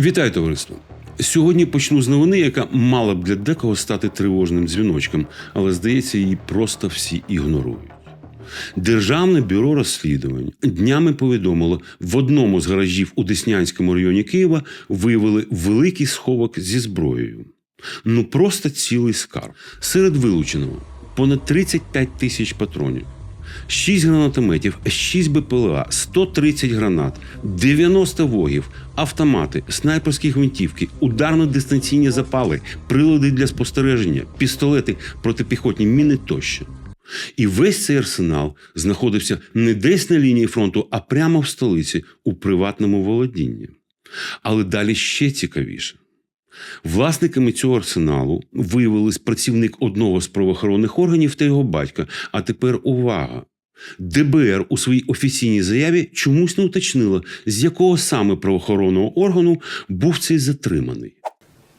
Вітаю, товариство! Сьогодні почну з новини, яка мала б для декого стати тривожним дзвіночком, але здається, її просто всі ігнорують. Державне бюро розслідувань днями повідомило, в одному з гаражів у Деснянському районі Києва виявили великий сховок зі зброєю. Ну просто цілий скарб. Серед вилученого понад 35 тисяч патронів. 6 гранатометів, 6 БПЛА, 130 гранат, 90 вогів, автомати, снайперські гвинтівки, ударно-дистанційні запали, прилади для спостереження, пістолети, протипіхотні міни тощо. І весь цей арсенал знаходився не десь на лінії фронту, а прямо в столиці у приватному володінні. Але далі ще цікавіше. Власниками цього арсеналу виявились працівник одного з правоохоронних органів та його батька. А тепер увага! ДБР у своїй офіційній заяві чомусь не уточнило, з якого саме правоохоронного органу був цей затриманий.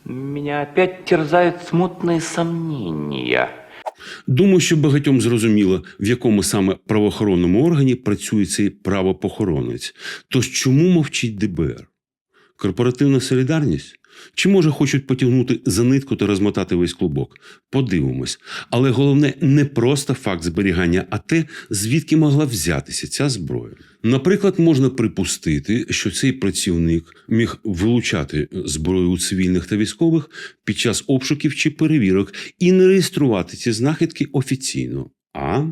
Меня опять терзают смутные сомнения. Думаю, що багатьом зрозуміло, в якому саме правоохоронному органі працює цей правопохоронець. Тож чому мовчить ДБР? Корпоративна солідарність? Чи може хочуть потягнути за нитку та розмотати весь клубок? Подивимось. Але головне не просто факт зберігання, а те, звідки могла взятися ця зброя. Наприклад, можна припустити, що цей працівник міг вилучати зброю у цивільних та військових під час обшуків чи перевірок і не реєструвати ці знахідки офіційно, а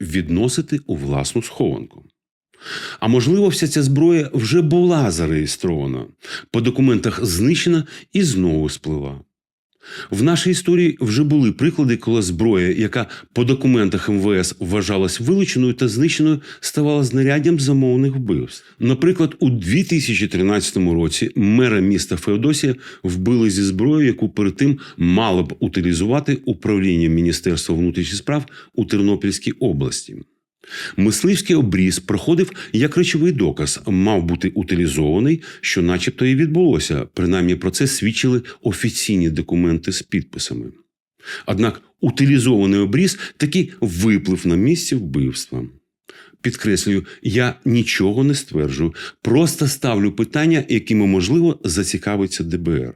відносити у власну схованку. А можливо, вся ця зброя вже була зареєстрована, по документах знищена і знову сплила. В нашій історії вже були приклади, коли зброя, яка по документах МВС вважалась вилученою та знищеною, ставала знаряддям замовних вбивств. Наприклад, у 2013 році мера міста Феодосія вбили зі зброєю, яку перед тим мало б утилізувати управління Міністерства внутрішніх справ у Тернопільській області. Мисливський обріз проходив як речовий доказ, мав бути утилізований, що, начебто, і відбулося. Принаймні про це свідчили офіційні документи з підписами. Однак утилізований обріз таки виплив на місці вбивства. Підкреслюю, я нічого не стверджую, просто ставлю питання, якими можливо зацікавиться ДБР.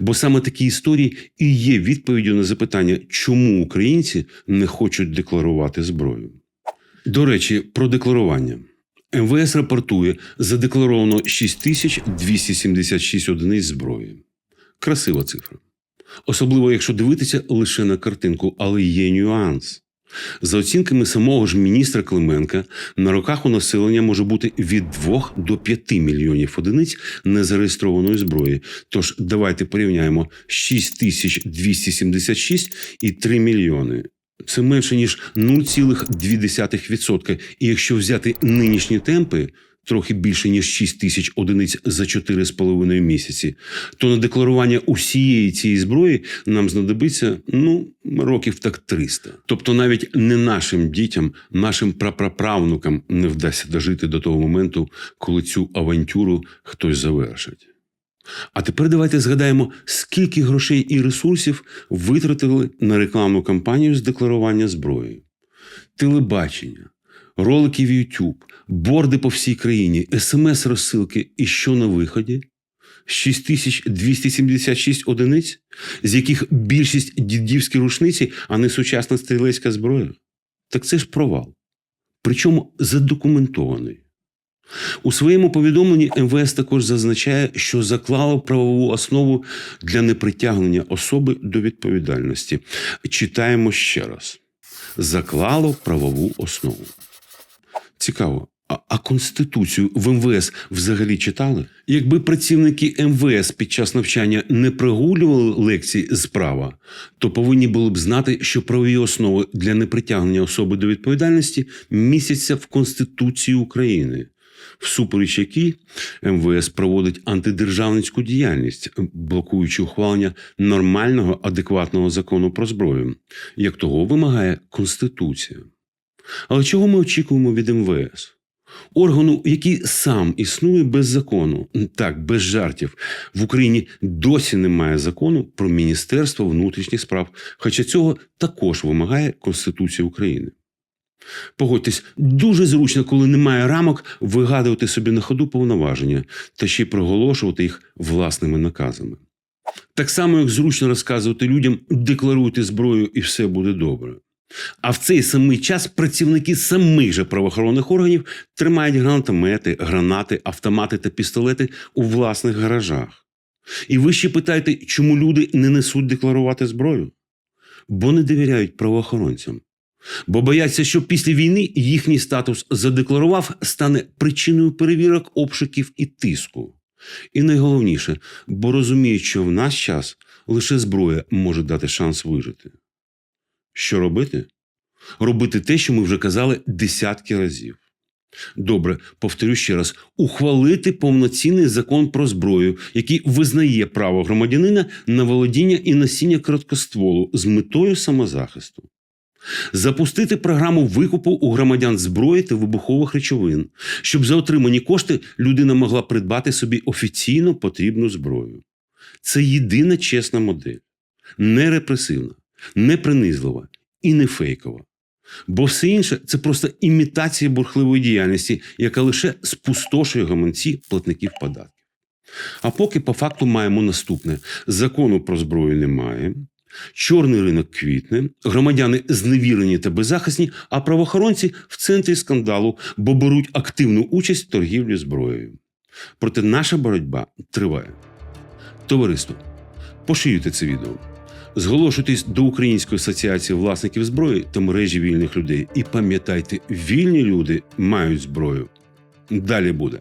Бо саме такі історії і є відповіддю на запитання, чому українці не хочуть декларувати зброю. До речі, про декларування. МВС рапортує, задекларовано 6276 одиниць зброї. Красива цифра. Особливо, якщо дивитися лише на картинку, але є нюанс. За оцінками самого ж міністра Клименка, на руках у населення може бути від 2 до 5 мільйонів одиниць незареєстрованої зброї. Тож давайте порівняємо 6276 і 3 мільйони. Це менше ніж 0,2%. І якщо взяти нинішні темпи, трохи більше ніж 6 тисяч одиниць за 4,5 місяці, то на декларування усієї цієї зброї нам знадобиться ну років так 300. Тобто навіть не нашим дітям, нашим прапраправнукам не вдасться дожити до того моменту, коли цю авантюру хтось завершить. А тепер давайте згадаємо, скільки грошей і ресурсів витратили на рекламну кампанію з декларування зброї. Телебачення, ролики в YouTube, борди по всій країні, смс-розсилки і що на виході? 6276 одиниць, з яких більшість дідівські рушниці, а не сучасна стрілецька зброя. Так це ж провал. Причому задокументований. У своєму повідомленні МВС також зазначає, що заклало правову основу для непритягнення особи до відповідальності. Читаємо ще раз: заклало правову основу. Цікаво. А, конституцію в МВС взагалі читали? Якби працівники МВС під час навчання не прогулювали лекції з права, то повинні були б знати, що правові основи для непритягнення особи до відповідальності містяться в Конституції України всупереч якій МВС проводить антидержавницьку діяльність, блокуючи ухвалення нормального адекватного закону про зброю, як того вимагає Конституція. Але чого ми очікуємо від МВС? Органу, який сам існує без закону, так, без жартів, в Україні досі немає закону про Міністерство внутрішніх справ, хоча цього також вимагає Конституція України. Погодьтесь, дуже зручно, коли немає рамок, вигадувати собі на ходу повноваження та ще й проголошувати їх власними наказами. Так само, як зручно розказувати людям, декларуйте зброю і все буде добре. А в цей самий час працівники самих же правоохоронних органів тримають гранатомети, гранати, автомати та пістолети у власних гаражах. І ви ще питаєте, чому люди не несуть декларувати зброю? Бо не довіряють правоохоронцям. Бо бояться, що після війни їхній статус задекларував стане причиною перевірок, обшуків і тиску. І найголовніше, бо розуміють, що в наш час лише зброя може дати шанс вижити. Що робити? Робити те, що ми вже казали десятки разів. Добре, повторю ще раз: ухвалити повноцінний закон про зброю, який визнає право громадянина на володіння і носіння короткостволу з метою самозахисту. Запустити програму викупу у громадян зброї та вибухових речовин, щоб за отримані кошти людина могла придбати собі офіційно потрібну зброю. Це єдина чесна модель, не репресивна, не принизлива і не фейкова. Бо все інше це просто імітація бурхливої діяльності, яка лише спустошує гаманці платників податків. А поки по факту маємо наступне: закону про зброю немає. Чорний ринок квітне, громадяни зневірені та беззахисні, а правоохоронці в центрі скандалу, бо беруть активну участь в торгівлі зброєю. Проте наша боротьба триває. Товариство, поширюйте це відео. Зголошуйтесь до Української асоціації власників зброї та мережі вільних людей. І пам'ятайте, вільні люди мають зброю. Далі буде.